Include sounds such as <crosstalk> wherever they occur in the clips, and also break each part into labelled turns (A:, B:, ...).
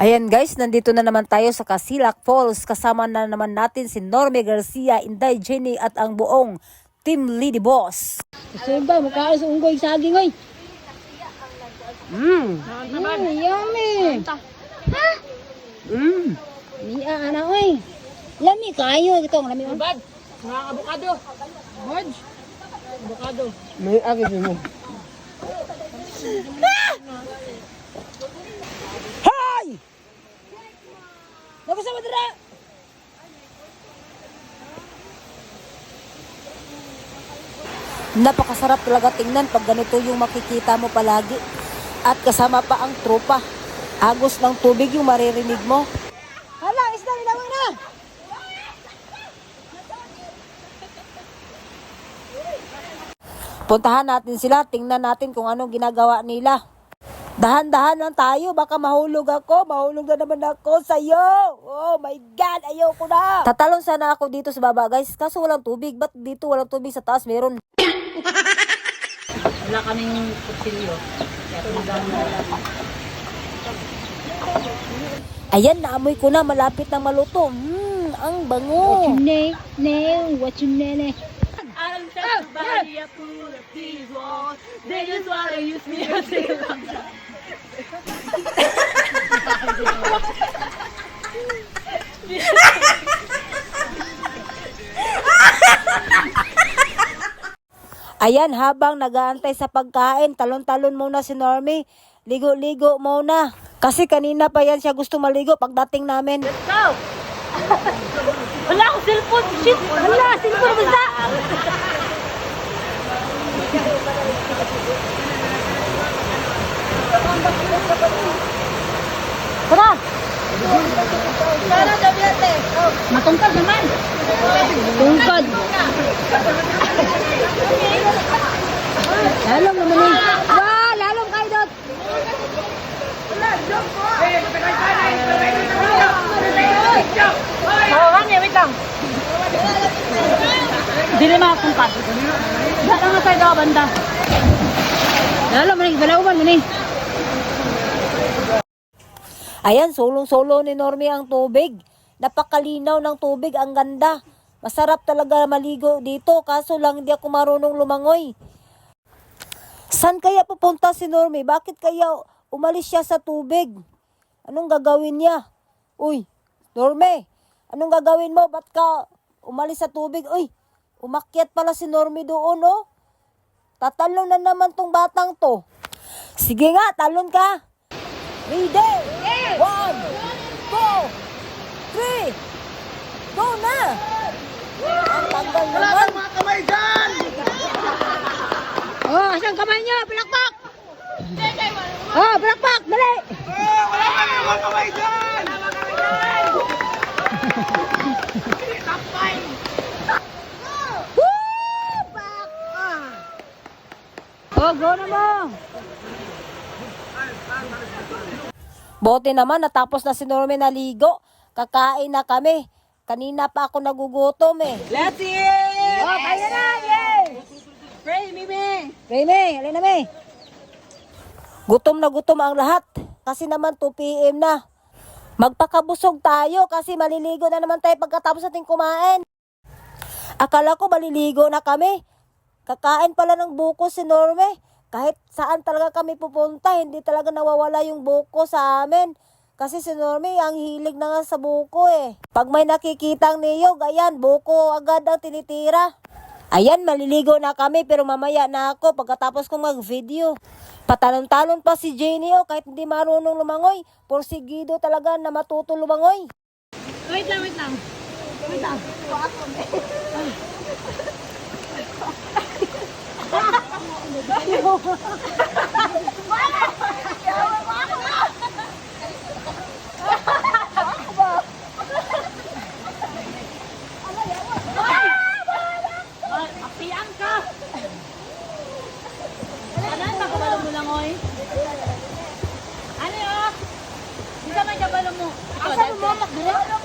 A: Ayan guys, nandito na naman tayo sa Casilak Falls. Kasama na naman natin si Norme Garcia, Inday Jenny at ang buong Team Lady Boss.
B: Gusto ba, mukha sa unggoy saging, oy. Mmm. Mm, yummy. Ha? Mmm. Niya, ana, oy. Lami kayo. Ito, ang lami. oh.
C: Bad, mga avocado. Marge, avocado.
B: May agad mo. Hay! Madara!
A: Napakasarap talaga tingnan pag ganito yung makikita mo palagi. At kasama pa ang tropa. Agos ng tubig yung maririnig mo.
B: Hala, isda nilawin na!
A: Puntahan natin sila, tingnan natin kung anong ginagawa nila. Dahan-dahan lang tayo, baka mahulog ako, mahulog na naman ako sa'yo. Oh my God, ayoko na. Tatalon sana ako dito sa baba guys, kaso walang tubig. Ba't dito walang tubig sa taas meron?
C: Wala kaming kutsilyo.
A: Ayan, naamoy ko na, malapit na maluto. Hmm, ang bango.
B: Ne, ne, what you nene?
C: I'll set the body up these walls. They just wanna use me as love.
A: Ayan, habang nagaantay sa pagkain, talon-talon muna si Normie. Ligo-ligo muna. Kasi kanina pa yan siya gusto maligo pagdating namin.
C: Go! <laughs> Cellphone. Shit! Wala! Cellphone basta!
B: Tara! Matungkad naman. Tungkad. Lalong naman eh. Wah, lalong kayo dot.
C: Oo, oh, wait lang. Dili makakungkad. Wala nga tayo daw banda.
B: Lalong man eh. Balaw man man eh.
A: Ayan, sulong-sulo ni Normie ang tubig. Napakalinaw ng tubig, ang ganda. Masarap talaga maligo dito, kaso lang hindi ako marunong lumangoy. San kaya pupunta si Normie? Bakit kaya umalis siya sa tubig? Anong gagawin niya? Uy, Normie, anong gagawin mo? Ba't ka umalis sa tubig? Uy, umakyat pala si Normie doon, oh. Tatalon na naman tong batang to. Sige nga, talon ka. Ready? One, two, three. Go na! Ang tagal naman.
B: Oh, asan kamay niyo? Palakpak! Oh, palakpak! Dali! Oh, go na mo!
A: Bote naman, natapos na si Norme naligo. Kakain na kami. Kanina pa ako nagugutom eh.
C: Let's eat!
B: Oh, kaya na! Yay!
C: Pray, Mimi!
B: Rene, alin na me?
A: Gutom na gutom ang lahat. Kasi naman 2 p.m. na. Magpakabusog tayo kasi maliligo na naman tayo pagkatapos natin kumain. Akala ko maliligo na kami. Kakain pala ng buko si Norme. Kahit saan talaga kami pupunta, hindi talaga nawawala yung buko sa amin. Kasi si Norme, ang hilig na nga sa buko eh. Pag may nakikitang niyog, ayan, buko agad ang tinitira. Ayan, maliligo na kami pero mamaya na ako pagkatapos kong mag-video. Patalon-talon pa si Jenny oh, kahit hindi marunong lumangoy. Porsigido talaga na matuto lumangoy.
C: Wait lang, wait lang. Wait lang. <laughs> Ay, apian ka! Ano, pagkabalo mo lang, oy? Ano yun? Hindi may kabalo mo. Asa mo, mamak?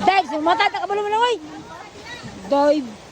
B: Dive, sumata ka kabalo mo lang oy. Dive.